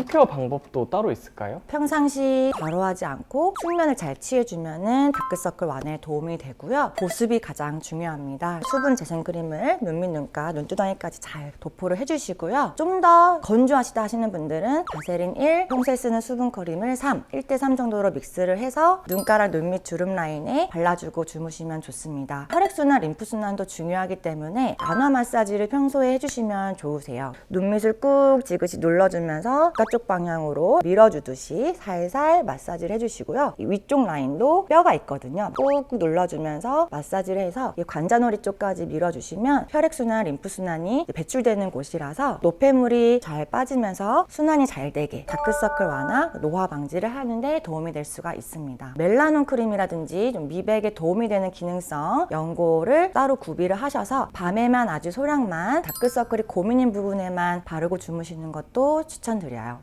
홈케어 방법도 따로 있을까요? 평상시 과로하지 않고 숙면을 잘 취해주면은 다크서클 완화에 도움이 되고요. 보습이 가장 중요합니다. 수분 재생 크림을 눈 밑, 눈가, 눈두덩이까지 잘 도포를 해주시고요. 좀 더 건조하시다 하시는 분들은 바세린 1, 평소에 쓰는 수분 크림을 3, 1대3 정도로 믹스를 해서 눈가랑 눈 밑 주름 라인에 발라주고 주무시면 좋습니다. 혈액순환, 림프순환도 중요하기 때문에 안화 마사지를 평소에 해주시면 좋으세요. 눈 밑을 꾹 지그시 눌러주면서 바깥쪽 방향으로 밀어주듯이 살살 마사지를 해주시고요. 이 위쪽 라인도 뼈가 있거든요. 꾹꾹 눌러주면서 마사지를 해서 이 관자놀이 쪽까지 밀어주시면 혈액순환, 림프순환이 배출되는 곳이라서 노폐물이 잘 빠지면서 순환이 잘 되게 다크서클 완화, 노화 방지를 하는데 도움이 될 수가 있습니다. 멜라논 크림이라든지 좀 미백에 도움이 되는 기능성 연고를 따로 구비를 하셔서 밤에만 아주 소량만 다크서클이 고민인 부분에만 바르고 주무시는 것도 추천드려요.